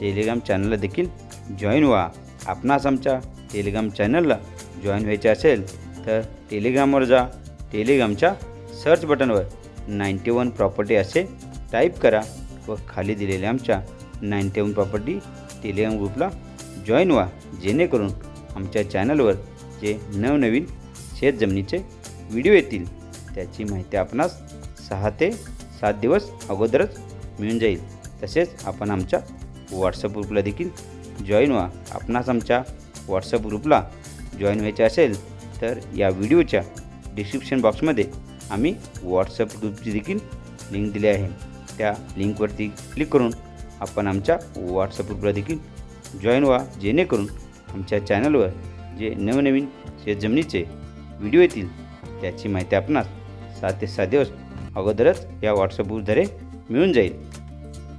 Telegram चॅनलला देखील join व्हा. आपणास आमच्या टेलिग्राम चॅनलला जॉईन व्हायचे असेल तर टेलिग्रामवर जा. टेलिग्रामच्या सर्च बटनवर नाईन्टी वन प्रॉपर्टी असे टाईप करा व खाली दिलेल्या आमच्या नाईन्टी वन प्रॉपर्टी टेलिग्राम ग्रुपला जॉईन व्हा. जेणेकरून आमच्या चॅनलवर जे नवनवीन शेतजमिनीचे व्हिडिओ येतील त्याची माहिती आपणास सहा ते सात दिवस अगोदरच मिळून जाईल. तसेच आपण आमच्या व्हॉट्सअप ग्रुपला देखील जॉईन व्हा. आपणास आमच्या व्हॉट्सअप ग्रुपला जॉईन व्हायचे असेल तर या व्हिडिओच्या डिस्क्रिप्शन बॉक्समध्ये आम्ही व्हॉट्सअप ग्रुपची देखील लिंक दिली आहे. त्या लिंकवरती क्लिक करून आपण आमच्या व्हॉट्सअप ग्रुपला देखील जॉईन व्हा. जेणेकरून आमच्या चॅनलवर जे नवनवीन शेतजमिनीचे व्हिडिओ येतील त्याची माहिती आपणास सात ते सात दिवस अगोदरच या व्हॉट्सअप ग्रुपद्वारे मिळून जाईल.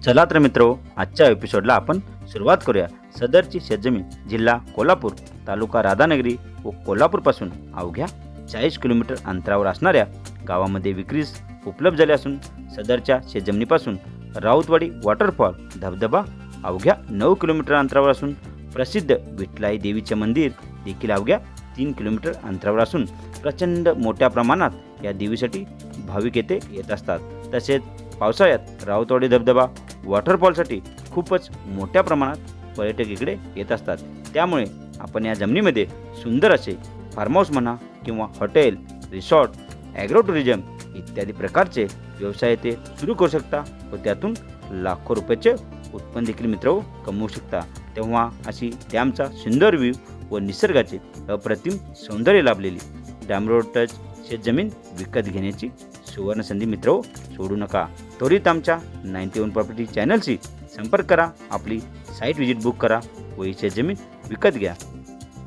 चला तर मित्रो आजच्या एपिसोडला आपण सुरुवात करूया. सदरची शेतजमीन जिल्हा कोल्हापूर तालुका राधानगरी व कोल्हापूरपासून अवघ्या चाळीस किलोमीटर अंतरावर असणाऱ्या गावामध्ये विक्रीस उपलब्ध झाले असून सदरच्या शेतजमिनीपासून राऊतवाडी वॉटरफॉल धबधबा अवघ्या नऊ किलोमीटर अंतरावर असून प्रसिद्ध विठलाई देवीचे मंदिर देखील अवघ्या तीन किलोमीटर अंतरावर असून प्रचंड मोठ्या प्रमाणात या देवीसाठी भाविक येथे येत असतात. तसेच पावसाळ्यात राऊतवाडी धबधबा वॉटरफॉलसाठी खूपच मोठ्या प्रमाणात पर्यटक इकडे येत असतात. त्यामुळे आपण या जमिनीमध्ये सुंदर असे फार्म हाऊस म्हणा किंवा हॉटेल रिसॉर्ट ॲग्रो टुरिझम इत्यादी प्रकारचे व्यवसाय येथे सुरू करू शकता व त्यातून लाखो रुपयाचे उत्पन्न देखील मित्र हो कमवू शकता. तेव्हा अशी डॅमचा सुंदर व्ह्यू व निसर्गाचे अप्रतिम सौंदर्य लाभलेली डॅमरोड टच शेतजमीन विकत घेण्याची सुवर्णसंधी मित्र हो सोडू नका. त्वरित आमच्या नाईन्टी वन प्रॉपर्टी चॅनलशी संपर्क करा. आपली साईट व्हिजिट बुक करा. व ही शेतजमीन विकत घ्या.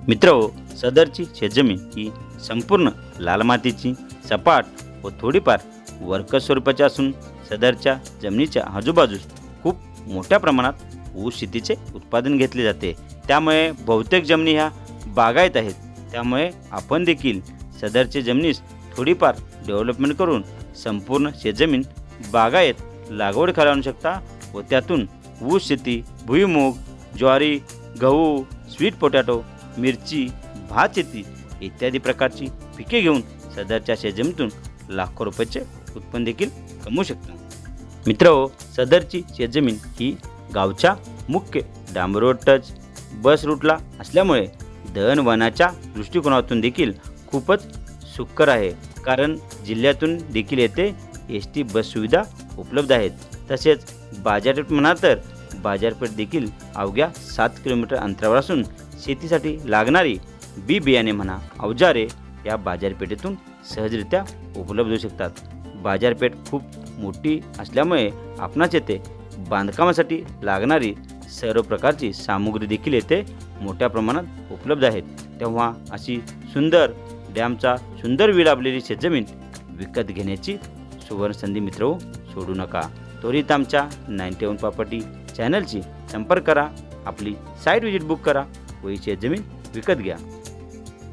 मित्र हो, सदरची शेतजमीन ही संपूर्ण लाल मातीची सपाट व थोडीफार वर्क स्वरूपाची असून सदरच्या जमिनीच्या आजूबाजूस खूप मोठ्या प्रमाणात ऊस शेतीचे उत्पादन घेतले जाते. त्यामुळे बहुतेक जमिनी ह्या बागायत आहेत. त्यामुळे आपण देखील सदरच्या जमिनीस थोडीफार डेव्हलपमेंट करून संपूर्ण शेतजमीन बागायत लागवड करावू आणू शकता व त्यातून ऊस शेती भुईमूग ज्वारी गहू स्वीट पोटॅटो मिरची भात शेती इत्यादी प्रकारची पिके घेऊन सदरच्या शेजमीतून लाखो रुपयाचे उत्पन्न देखील कमवू शकता. मित्र हो, सदरची शेतजमीन ही गावच्या मुख्य डांबर रोड टच बस रूटला असल्यामुळे दळणवनाच्या दृष्टिकोनातून देखील खूपच सुकर आहे. कारण जिल्ह्यातून देखील येथे एस टी बस सुविधा उपलब्ध आहेत. तसेच बाजारपेठ म्हणा तर बाजारपेठ देखील अवघ्या सात किलोमीटर अंतरावर असून शेतीसाठी लागणारी बी बियाणे म्हणा अवजारे या बाजारपेठेतून सहजरित्या उपलब्ध होऊ शकतात. बाजारपेठ खूप मोठी असल्यामुळे आपणास येथे बांधकामासाठी लागणारी सर्व प्रकारची सामुग्री देखील येथे मोठ्या प्रमाणात उपलब्ध आहेत. तेव्हा अशी सुंदर डॅमचा सुंदर वीड लाभलेली शेतजमीन विकत घेण्याची सुवर्णसंधी मित्र हो, सोडू नका. त्वरित आमच्या नाईन्टी वन प्रॉपर्टी चॅनलशी संपर्क करा. आपली साईट व्हिजिट बुक करा. व शेतजमीन विकत घ्या.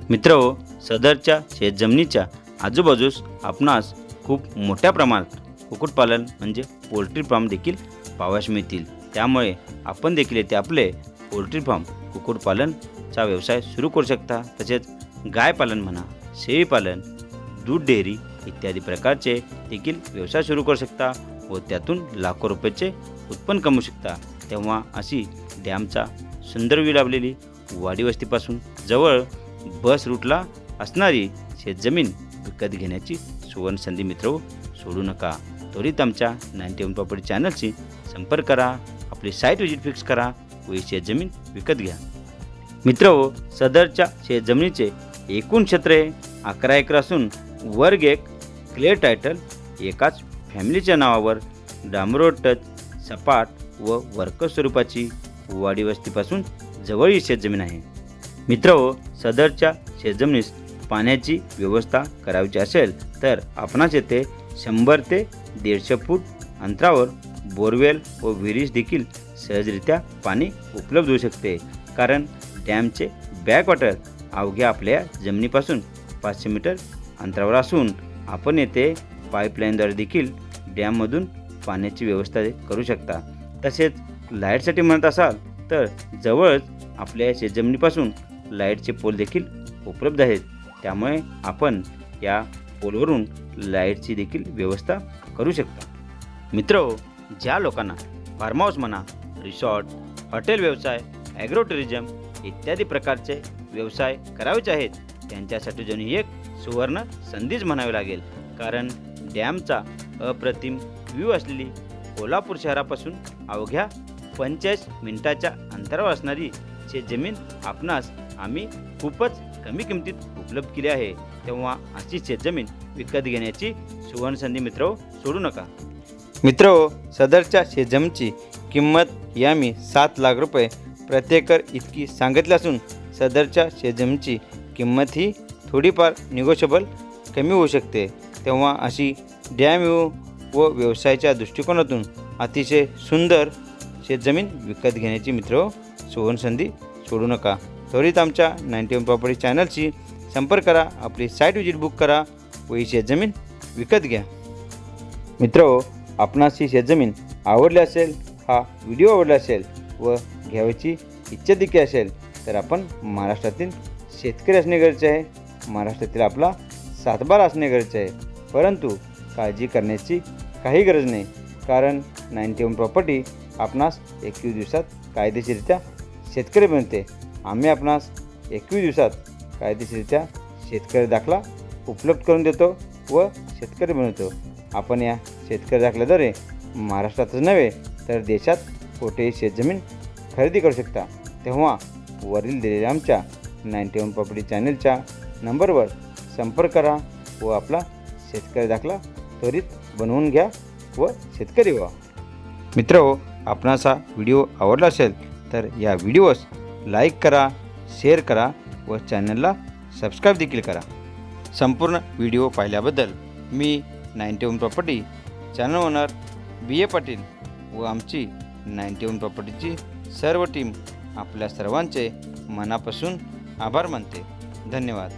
मित्र हो, सदरच्या शेतजमिनीच्या आजूबाजूस आपणास खूप मोठ्या प्रमाणात कुक्कुटपालन म्हणजे पोल्ट्री फार्म देखील पावास मिळतील. त्यामुळे आपण देखील येथे आपले पोल्ट्री फार्म कुक्कुटपालनचा व्यवसाय सुरू करू शकता. तसेच गायपालन म्हणा शेळीपालन दूध डेअरी इत्यादी प्रकारचे देखील व्यवसाय सुरू करू शकता व त्यातून लाखो रुपयाचे उत्पन्न कमवू शकता. तेव्हा अशी डॅमचा सुंदर व्ह्यू लाभलेली वाडी वस्तीपासून जवळ बस रूटला असणारी शेतजमीन विकत घेण्याची सुवर्ण संधी मित्र हो, सोडू नका. त्वरित आमच्या नाईन्टी वन प्रॉपर्टी चॅनलशी संपर्क करा आपली साईट व्हिजिट फिक्स करा व ही शेतजमीन विकत घ्या. मित्र हो, सदरच्या शेतजमिनीचे एकूण क्षेत्र हे अकरा एकर असून वर्ग एक क्लिअर टायटल एकाच फॅमिलीच्या नावावर डांबरोड टच सपाट व वर्क स्वरूपाची वाडी वस्तीपासून जवळील शेतजमीन आहे. मित्र हो सदरच्या शेतजमिनीस पाण्याची व्यवस्था करायची असेल तर आपणास येथे शंभर ते दीडशे फूट अंतरावर बोरवेल व विहिरीस देखील सहजरित्या पाणी उपलब्ध होऊ शकते. कारण डॅमचे बॅकवॉटर अवघ्या आपल्या जमिनीपासून पाचशे मीटर अंतरावर असून आपण येथे पाईपलाईनद्वारे देखील डॅममधून पाण्याची व्यवस्था करू शकता. तसेच लाईटसाठी म्हणत असाल तर जवळच आपल्या शेतजमिनीपासून लाईटचे पोल देखील उपलब्ध आहेत. त्यामुळे आपण या पोलवरून लाईटची देखील व्यवस्था करू शकता. मित्र ज्या लोकांना फार्म हाऊस म्हणा रिसॉर्ट हॉटेल व्यवसाय ॲग्रो टुरिझम इत्यादी प्रकारचे व्यवसाय करावेच आहेत त्यांच्यासाठी जणू एक सुवर्ण संधीच म्हणावी लागेल. कारण डॅमचा अप्रतिम व्ह्यू असलेली कोल्हापूर शहरापासून अवघ्या पंचेचाळीस मिनिटाच्या अंतरावर असणारी शेतजमीन आपणास आम्ही खूपच कमी किमतीत उपलब्ध केली आहे. तेव्हा अशी शेतजमीन विकत घेण्याची सुवर्णसंधी मित्र सोडू नका. मित्र सदरच्या शेतजमीनची किंमत यामी सात लाख रुपये प्रत्येकर इतकी सांगितली असून सदरच्या शेतजमीनची किंमत ही थोडीफार निगोशिएबल कमी होऊ शकते. तेव्हा अशी डॅम व व्यवसायाच्या दृष्टिकोनातून अतिशय सुंदर शेतजमीन विकत घेण्याची मित्र सुवर्णसंधी सोडू नका. त्वरित आमच्या नाईन्टी वन प्रॉपर्टी चॅनलशी संपर्क करा. आपली साईट विजिट बुक करा व ही शेतजमीन विकत घ्या. मित्र हो, आपणास ही शेतजमीन आवडली असेल हा व्हिडिओ आवडला असेल व घ्यावयाची इच्छा देखील असेल तर आपण महाराष्ट्रातील शेतकरी असणे गरजेचे आहे. महाराष्ट्रातील आपला सातबार असणे गरजेचे आहे. परंतु काळजी करण्याची काही गरज नाही. कारण नाईन्टी वन प्रॉपर्टी आपणास एकवीस दिवसात कायदेशीररित्या शेतकरी बनते. आम्ही आपणास एकवीस दिवसात कायदेशीररित्या शेतकरी दाखला उपलब्ध करून देतो व शेतकरी बनवतो. आपण या शेतकरी दाखल्याद्वारे महाराष्ट्रातच नव्हे तर देशात कोठेही शेतजमीन खरेदी करू शकता. तेव्हा वरील दिलेल्या आमच्या नाईन्टी वन प्रॉपर्टी चॅनलच्या नंबरवर संपर्क करा व आपला शेतकरी दाखला त्वरित बनवून घ्या व शेतकरी व्हा. मित्र हो आपणास हा व्हिडिओ आवडला असेल तर या व्हिडिओस लाईक करा शेअर करा व चॅनलला सबस्क्राईब देखील करा. संपूर्ण व्हिडिओ पाहिल्याबद्दल मी ninety one property channel owner B A Patil व आमची नाईन्टी वन प्रॉपर्टीची सर्व टीम आपल्या सर्वांचे मनापासून आभार मानते. धन्यवाद.